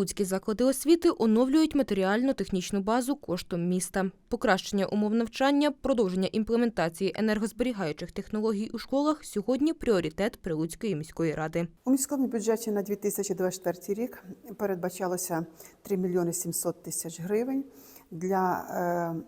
Прилуцькі заклади освіти оновлюють матеріально-технічну базу коштом міста. Покращення умов навчання, продовження імплементації енергозберігаючих технологій у школах сьогодні пріоритет Прилуцької міської ради. У міському бюджеті на 2024 рік передбачалося 3 мільйони 700 тисяч гривень для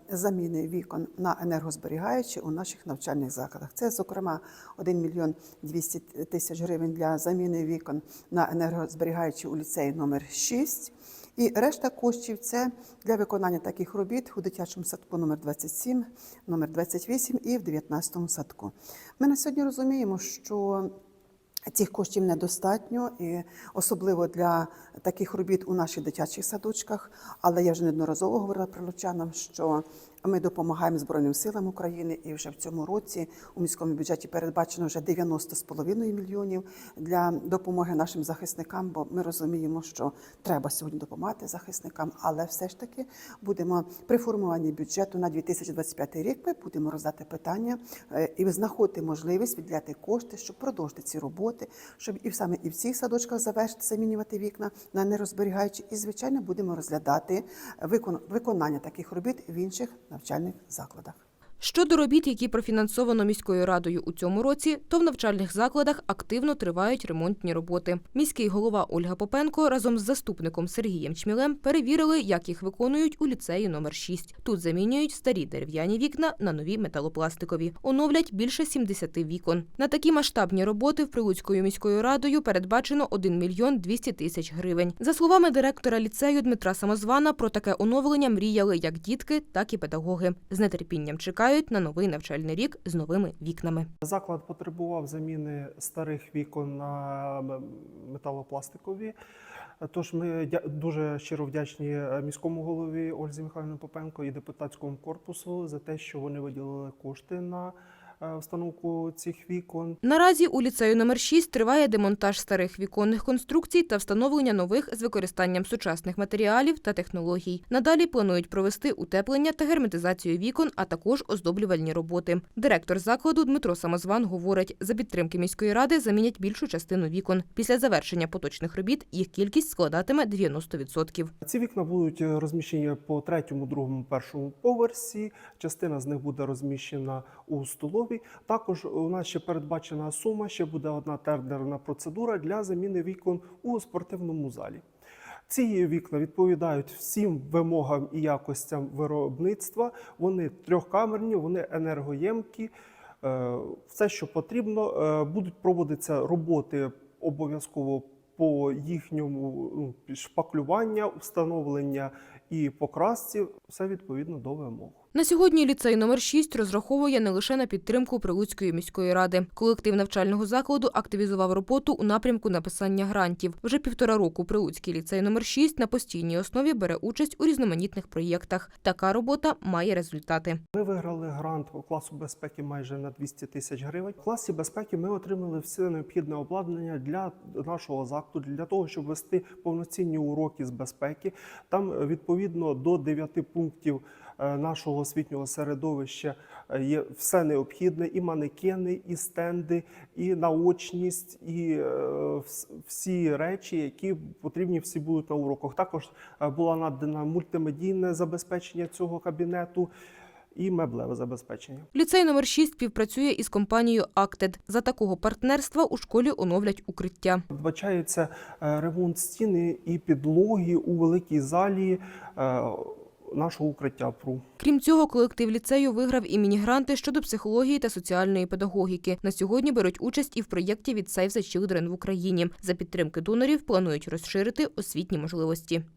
е, заміни вікон на енергозберігаючі у наших навчальних закладах. Це, зокрема, 1 мільйон 200 тисяч гривень для заміни вікон на енергозберігаючі у ліцеї номер 6. І решта коштів це для виконання таких робіт у дитячому садку номер 27, номер 28 і в 19 садку. Ми на сьогодні розуміємо, що Цих коштів недостатньо, і особливо для таких робіт у наших дитячих садочках. Але я вже неодноразово говорила прилучанам, що ми допомагаємо Збройним силам України, і вже в цьому році у міському бюджеті передбачено вже 90,5 мільйонів для допомоги нашим захисникам. Бо ми розуміємо, що треба сьогодні допомагати захисникам, але все ж таки будемо при формуванні бюджету на 2025 рік. Ми будемо роздати питання е, і знаходити можливість відділяти кошти, щоб продовжити ці роботи, щоб і саме і в цих садочках завершити замінювати вікна на нерозберігаючі. І звичайно будемо розглядати викон- виконання таких робіт в інших навчальних закладах. Щодо робіт, які профінансовано міською радою у цьому році, то в навчальних закладах активно тривають ремонтні роботи. Міський голова Ольга Попенко разом з заступником Сергієм Чмілем перевірили, як їх виконують у ліцеї номер 6. Тут замінюють старі дерев'яні вікна на нові металопластикові. Оновлять більше 70 вікон. На такі масштабні роботи в Прилуцькою міською радою передбачено 1 мільйон 200 тисяч гривень. За словами директора ліцею Дмитра Самозвана, про таке оновлення мріяли як дітки, так і педагоги. З нетерпінням чекають на новий навчальний рік з новими вікнами. Заклад потребував заміни старих вікон на металопластикові. Тож ми дуже щиро вдячні е, міському голові Ользі Михайлівні Попенко і депутатському корпусу за те, що вони виділили кошти на встановку цих вікон. Наразі у ліцею номер 6 триває демонтаж старих віконних конструкцій та встановлення нових з використанням сучасних матеріалів та технологій. Надалі планують провести утеплення та герметизацію вікон, а також оздоблювальні роботи. Директор закладу Дмитро Самозван говорить, за підтримки міської ради замінять більшу частину вікон. Після завершення поточних робіт їх кількість складатиме 90%. Ці вікна будуть е, розміщені по третьому, другому, першому поверсі. Частина з них буде розміщена у столовій. Також у нас ще передбачена сума. Ще буде одна тендерна процедура для заміни вікон у спортивному залі. Ці вікна відповідають всім вимогам і якостям виробництва. Вони трьохкамерні, вони енергоємкі. Е, Все, що потрібно, Е, будуть проводитися роботи обов'язково по їхньому ну, шпаклювання, встановлення і покрасці, все відповідно до вимог. На сьогодні ліцей номер 6 розраховує не лише на підтримку Прилуцької міської ради. Колектив навчального закладу активізував роботу у напрямку написання грантів. Вже півтора року Прилуцький ліцей номер 6 на постійній основі бере участь у різноманітних проєктах. Така робота має результати. Ми виграли грант у класу безпеки майже на 200 тисяч гривень. В класі безпеки ми отримали все необхідне обладнання для нашого закладу, для того, щоб вести повноцінні уроки з безпеки. Там е, відповідно до 9 пунктів е, нашого освітнього середовища е, є все необхідне: і манекени, і стенди, і наочність, і всі речі, які потрібні всі будуть на уроках. Також була надана мультимедійне забезпечення цього кабінету і меблеве забезпечення. Ліцей номер 6 співпрацює із компанією «Актед». За такого партнерства у школі оновлять укриття. Передбачається е, ремонт стіни і підлоги у великій залі е, нашого укриття ПРУ. Крім цього, колектив ліцею виграв і міні-гранти щодо психології та соціальної педагогіки. На сьогодні беруть участь і в проєкті від Save the Children в Україні. За підтримки донорів планують розширити освітні можливості.